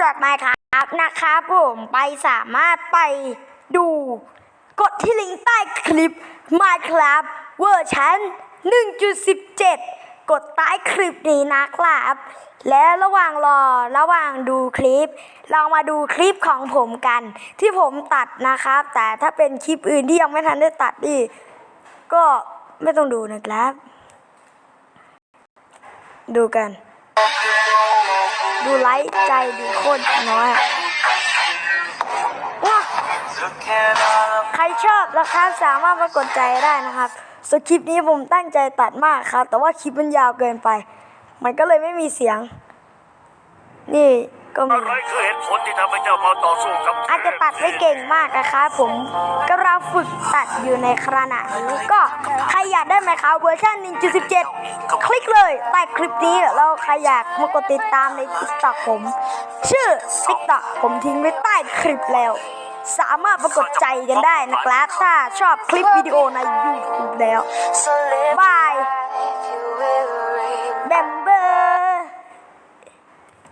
จากไมค์ครับนะครับผมไปสามารถไปดู กดที่ลิงก์ใต้คลิป Minecraft เวอร์ชัน1.17 กดใต้คลิปนี้นะครับ และระหว่างรอระหว่างดูคลิป เรามาดูคลิปของผมกัน ที่ผมตัดนะครับ แต่ถ้าเป็นคลิปอื่นที่ยังไม่ทันได้ตัดนี่ก็ไม่ต้องดูนะครับ ดูกัน ดูไลค์ใจดีโคตรน้อยอะว้าใครชอบนะครับสามารถมากดใจได้นะครับสคริปต์นี้ผมตั้งใจตัดมากครับ แต่ว่าคลิปมันยาวเกินไป มันก็เลยไม่มีเสียง นี่ก็มีอะไรคือเหตุผลที่ทำให้เจ้ามาต่อสู้กับอาจจะตัดไม่เก่งมากนะคะผมกำลัง ฝึกตัดอยู่ในขณะนี้ก็ใครอยากได้ไหมครับเวอร์ชัน1.17 คลิกเลยใต้คลิปนี้แล้วใครอยากมากดติดตามใน TikTok ผม ชื่อ TikTok ผมทิ้งไว้ใต้คลิปแล้ว สามารถปรากฏใจกันได้นะครับ ถ้าชอบคลิปวิดีโอใน YouTube แล้ว บาย